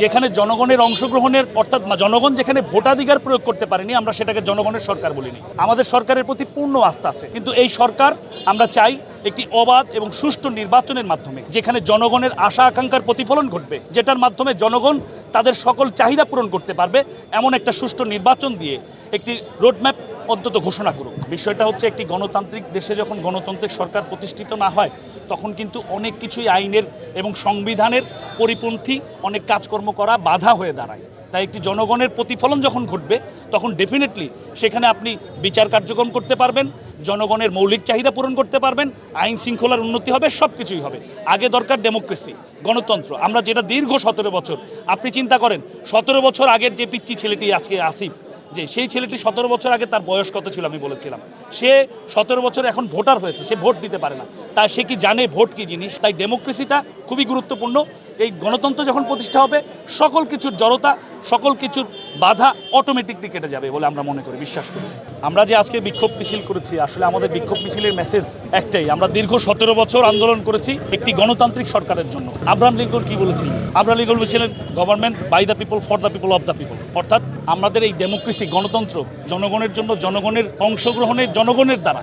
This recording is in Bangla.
যেখানে জনগণের অংশগ্রহণের, অর্থাৎ জনগণ যেখানে ভোটাধিকার প্রয়োগ করতে পারেনি, আমরা সেটাকে জনগণের সরকার বলিনি। আমাদের সরকারের প্রতি পূর্ণ আস্থা আছে। কিন্তু এই সরকার, আমরা চাই একটি অবাধ এবং সুষ্ঠু নির্বাচনের মাধ্যমে, যেখানে জনগণের আশা আকাঙ্ক্ষার প্রতিফলন ঘটবে, যেটার মাধ্যমে জনগণ তাদের সকল চাহিদা পূরণ করতে পারবে, এমন একটা সুষ্ঠু নির্বাচন দিয়ে একটি রোডম্যাপ অন্তত ঘোষণা করুক। বিষয়টা হচ্ছে একটি গণতান্ত্রিক দেশে যখন গণতান্ত্রিক সরকার প্রতিষ্ঠিত না হয়, তখন কিন্তু অনেক কিছুই আইনের এবং সংবিধানের পরিপন্থী অনেক কাজকর্ম করা বাধা হয়ে দাঁড়ায়। তাই একটি জনগণের প্রতিফলন যখন ঘটবে, তখন ডেফিনেটলি সেখানে আপনি বিচার কার্যক্রম করতে পারবেন, জনগণের মৌলিক চাহিদা পূরণ করতে পারবেন, আইন শৃঙ্খলার উন্নতি হবে সব কিছুই হবে। আগে দরকার ডেমোক্রেসি গণতন্ত্র। আমরা যেটা দীর্ঘ সতেরো বছর, আপনি চিন্তা করেন, সতেরো বছর আগের যে পিচ্ছি ছেলেটি আজকে আসিফ যে সেই ছেলেটি সতেরো বছর আগে তার বয়স কত ছিল আমি বলেছিলাম। সে সতেরো বছর এখন ভোটার হয়েছে, সে ভোট দিতে পারে না। তাই সে কি জানে ভোট কি জিনিস? তাই ডেমোক্রেসিটা খুবই গুরুত্বপূর্ণ। এই গণতন্ত্র যখন প্রতিষ্ঠা হবে, সকল কিছুর জড়তা, সকল কিছুর বাধা অটোমেটিকলি কেটে যাবে বলে আমরা মনে করি, বিশ্বাস করি। আমরা যে আজকে বিক্ষোভ মিছিল করেছি, আসলে আমাদের বিক্ষোভ মিছিলের মেসেজ একটাই। আমরা দীর্ঘ সতেরো বছর আন্দোলন করেছি একটি গণতান্ত্রিক সরকারের জন্য। আব্রাহাম লিঙ্কন কি বলেছিলেন? আব্রাহাম লিঙ্কন বলেছিলেন government by the people for the people of the people অর্থাৎ আমাদের এই ডেমোক্রেসি গণতন্ত্র জনগণের জন্য জনগণের অংশগ্রহণের জনগণের দ্বারা।